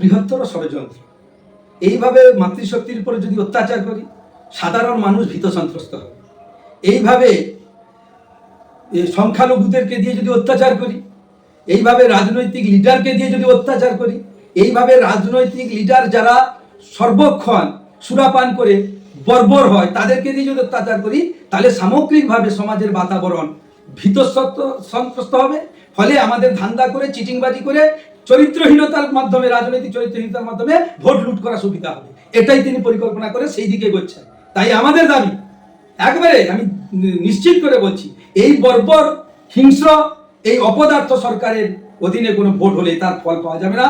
বৃহত্তর ষড়যন্ত্র। এইভাবে মাতৃশক্তির উপরে যদি অত্যাচার করি, সাধারণ মানুষ ভীত সন্ত্রস্ত হবে। এইভাবে সংখ্যালঘুদেরকে দিয়ে যদি অত্যাচার করি, এইভাবে রাজনৈতিক লিডারকে দিয়ে যদি অত্যাচার করি, এইভাবে রাজনৈতিক লিডার যারা সর্বক্ষণ সুরাপান করে বর্বর হয়, তাদেরকে দিয়ে যদি অত্যাচার করি, তাহলে সামগ্রিকভাবে সমাজের বাতাবরণ ভীতসত্ব সন্ত্রস্ত হবে। ফলে আমাদের ধান্দা করে, চিটিংবাজি করে চরিত্রহীনতার মাধ্যমে, রাজনৈতিক চরিত্রহীনতার মাধ্যমে ভোট লুট করা সুবিধা হবে। এটাই তিনি পরিকল্পনা করে সেই দিকে এগোচ্ছেন। তাই আমাদের দাবি, একবারে আমি নিশ্চিত করে বলছি, এই বর্বর হিংস্র, এই অপদার্থ সরকারের অধীনে কোনো ভোট হলে তার ফল পাওয়া যাবে না।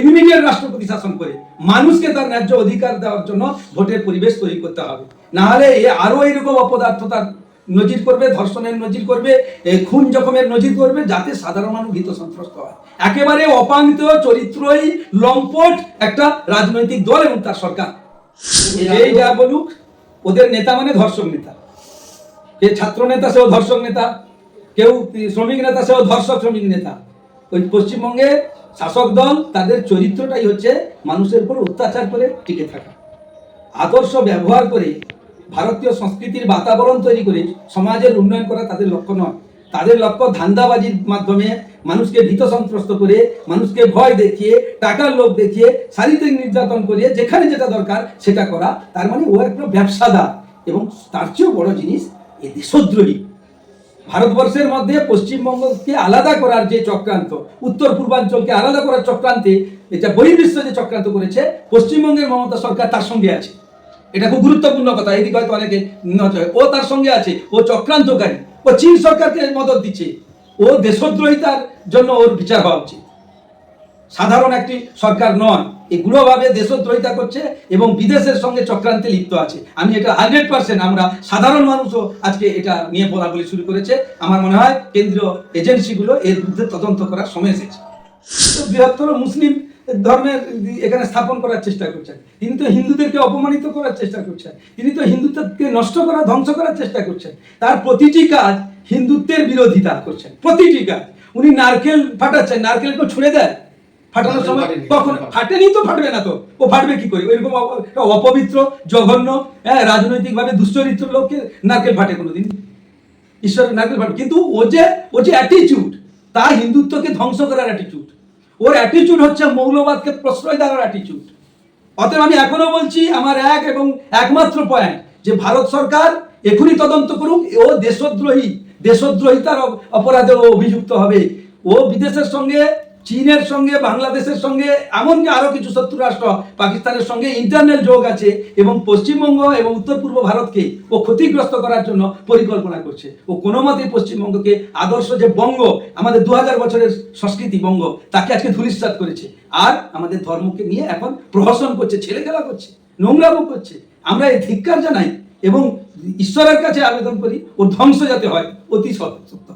ইমিডিয়েট রাষ্ট্রপতি শাসন করে মানুষকে তার ন্যায্য অধিকার দেওয়ার জন্য ভোটের পরিবেশ তৈরি করতে হবে। না হলে এ আরও এরকম অপদার্থতার নজির করবে, ধর্ষণের নজির করবে খুন জখমের নজির করবে, যাতে সাধারণ মানুষ ভীত সন্ত্রস্ত হয়। একেবারে অপাঙ্কিত চরিত্রই লম্পট একটা রাজনৈতিক দল এবং তার সরকার। যেই যা বলুক, ওদের নেতা মানে ধর্ষক নেতা। কে ছাত্র নেতা, সেও ধর্ষক নেতা। কেউ শ্রমিক নেতা, সেও ধর্ষক শ্রমিক নেতা। ওই পশ্চিমবঙ্গে শাসক দল, তাদের চরিত্রটাই হচ্ছে মানুষের উপর অত্যাচার করে টিকে থাকা। আদর্শ ব্যবহার করে ভারতীয় সংস্কৃতির বাতাবরণ তৈরি করে সমাজের উন্নয়ন করা তাদের লক্ষ্য নয়। তাদের লক্ষ্য ধান্দাবাজির মাধ্যমে মানুষকে ভীত সন্ত্রস্ত করে, মানুষকে ভয় দেখিয়ে, টাকার লোভ দেখিয়ে, শারীরিক নির্যাতন করিয়ে, যেখানে যেটা দরকার সেটা করা, তার মানে ও একটা ব্যবসাদার এবং তার চেয়েও বড় জিনিস, এ দেশদ্রোহী। ভারতবর্ষের মধ্যে পশ্চিমবঙ্গকে আলাদা করার যে চক্রান্ত, উত্তর পূর্বাঞ্চলকে আলাদা করার চক্রান্তে, এটা বহির্বিশ্ব যে চক্রান্ত করেছে, পশ্চিমবঙ্গের মমতা সরকার তার সঙ্গে আছে। এটা খুব গুরুত্বপূর্ণ কথা, এদিকে হয়তো অনেকে ও তার সঙ্গে আছে, ও চক্রান্তকারী, ও চীন সরকারকে মদত দিচ্ছে। ও দেশদ্রোহিতার জন্য ওর বিচার হওয়া উচিত। সাধারণ একটি সরকার নয় এগুলোভাবে দেশদ্রোহিতা করছে এবং বিদেশের সঙ্গে চক্রান্তে লিপ্ত আছে। আমি এটা হান্ড্রেড পার্সেন্ট আমরা সাধারণ মানুষও আজকে এটা নিয়ে বলা বলি শুরু করেছে। আমার মনে হয় কেন্দ্রীয় এজেন্সিগুলো এর বিরুদ্ধে তদন্ত করার সময় এসেছে। বৃহত্তর মুসলিম ধর্মের এখানে স্থাপন করার চেষ্টা করছেন তিনি তো হিন্দুদেরকে অপমানিত করার চেষ্টা করছেন তিনি তো হিন্দুত্বকে নষ্ট করা ধ্বংস করার চেষ্টা করছেন তার প্রতিটি কাজ হিন্দুত্বের বিরোধিতা করছেন প্রতিটি কাজ। উনি নারকেল ফাটাচ্ছেন নারকেল কেউ ছুঁড়ে দেয়? ফাটানোর সময়। কখন ফাটেনি। তো ফাটবে না তো। ও ফাটবে কি করে? ওইরকম অপ- অপবিত্র জঘন্য হ্যাঁ রাজনৈতিকভাবে দুশ্চরিত্র লোককে নারকেল ফাটে কোনোদিন। ঈশ্বরের নারকেল ফাটে। কিন্তু ও যে ও যে অ্যাটিচিউড তা হিন্দুত্বকে ধ্বংস করার অ্যাটিচিউড ওর অ্যাটিচিউড হচ্ছে মৌলবাদকে প্রশ্রয় দেওয়ার অ্যাটিচিউড অতএব আমি এখনও বলছি, আমার এক এবং একমাত্র পয়েন্ট যে ভারত সরকার এখনই তদন্ত করুক, ও দেশদ্রোহী, দেশদ্রোহিতার অপরাধে ও অভিযুক্ত হবে। ও বিদেশের সঙ্গে চীনের সঙ্গে, বাংলাদেশের সঙ্গে, এমনকি আরও কিছু শত্রু রাষ্ট্র, পাকিস্তানের সঙ্গে ইন্টারনাল যোগ আছে এবং পশ্চিমবঙ্গ এবং উত্তর পূর্ব ভারতকে ও ক্ষতিগ্রস্ত করার জন্য পরিকল্পনা করছে। ও কোনো মতেই পশ্চিমবঙ্গকে আদর্শ যে বঙ্গ, আমাদের দু হাজার বছরের সংস্কৃতি বঙ্গ, তাকে আজকে ধূলিসাৎ করেছে। আর আমাদের ধর্মকে নিয়ে এখন প্রহসন করছে ছেলে খেলা করছে, নোংরামো করছে। আমরা এই ধিক্কার জানাই এবং ঈশ্বরের কাছে আবেদন করি ও ধ্বংস যাতে হয়, অতি সত্য।